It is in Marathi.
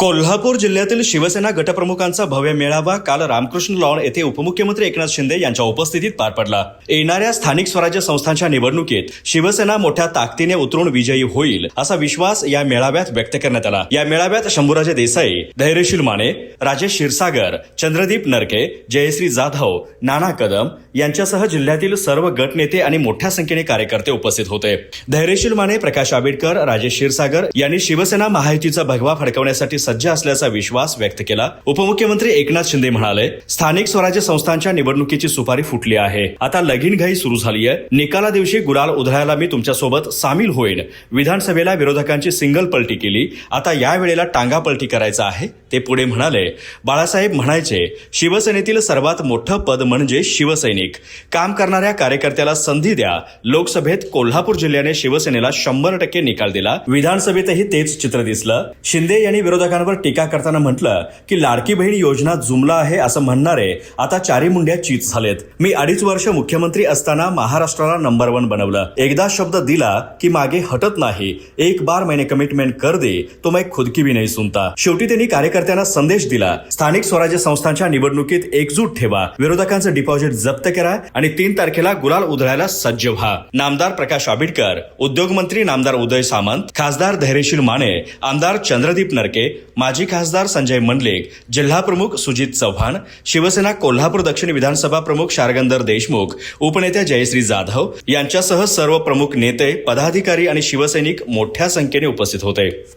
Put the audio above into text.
कोल्हापूर जिल्ह्यातील शिवसेना गटप्रमुखांचा भव्य मेळावा काल रामकृष्ण लॉन येथे उपमुख्यमंत्री एकनाथ शिंदे यांच्या उपस्थितीत पार पडला. येणाऱ्या स्थानिक स्वराज्य संस्थांच्या निवडणुकीत शिवसेना मोठ्या ताकदीने उतरून विजयी होईल असा विश्वास या मेळाव्यात व्यक्त करण्यात आला. या मेळाव्यात शंभूराजे देसाई धैर्यशील माने राजेश क्षीरसागर चंद्रदीप नरके जयश्री जाधव नाना कदम यांच्यासह जिल्ह्यातील सर्व गटनेते आणि मोठ्या संख्येने कार्यकर्ते उपस्थित होते. धैर्यशील माने प्रकाश आंबेडकर राजेश क्षीरसागर यांनी शिवसेना महायुतीचा भगवा फडकवण्यासाठी सज्ज असल्याचा विश्वास व्यक्त केला. उपमुख्यमंत्री एकनाथ शिंदे म्हणाले स्थानिक स्वराज्य संस्थांच्या निवडणुकीची सुपारी फुटली आहे. आता लगीनघाई सुरू झाली आहे निकाला दिवशी गुलाल उधळायला मी तुमच्यासोबत सामील होईन. विधानसभेला विरोधकांची सिंगल पलटी केली. आता या वेळेला टांगा पलटी करायचा आहे. ते पुढे म्हणाले बाळासाहेब म्हणायचे शिवसेनेतील सर्वात मोठं पद म्हणजे शिवसैनिक. काम करणाऱ्या कार्यकर्त्याला संधी द्या. लोकसभेत कोल्हापूर जिल्ह्याने शिवसेनेला शंभर टक्के निकाल दिला. विधानसभेतही तेच चित्र दिसलं. शिंदे यांनी विरोधकांवर टीका करताना म्हटलं की लाडकी बहीण योजना जुमला आहे असं म्हणणारे आता चारी मुंड्या चीत झालेत. मी अडीच वर्ष मुख्यमंत्री असताना महाराष्ट्राला नंबर वन बनवलं. एकदा शब्द दिला की मागे हटत नाही. एक बार मैंने कमिटमेंट कर दे तो मैं खुद की भी नाही सुनता. शेवटी त्यांनी कार्यकर्त्यांना संदेश दिला. स्थानिक स्वराज्य संस्थांच्या निवडणुकीत एकजूट ठेवा. विरोधकांचं डिपॉझिट जप्त करा आणि तीन तारखेला गुलाल उधळायला सज्ज व्हा. नामदार प्रकाश आंबेडकर उद्योगमंत्री नामदार उदय सामंत खासदार धैर्यशील माने आमदार चंद्रदीप नरके माजी खासदार संजय मंडलिक जिल्हा प्रमुख सुजित चव्हाण शिवसेना कोल्हापूर दक्षिण विधानसभा प्रमुख शारगंदर देशमुख उपनेत्या जयश्री जाधव यांच्यासह सर्व प्रमुख नेते पदाधिकारी आणि शिवसैनिक मोठ्या संख्येने उपस्थित होते.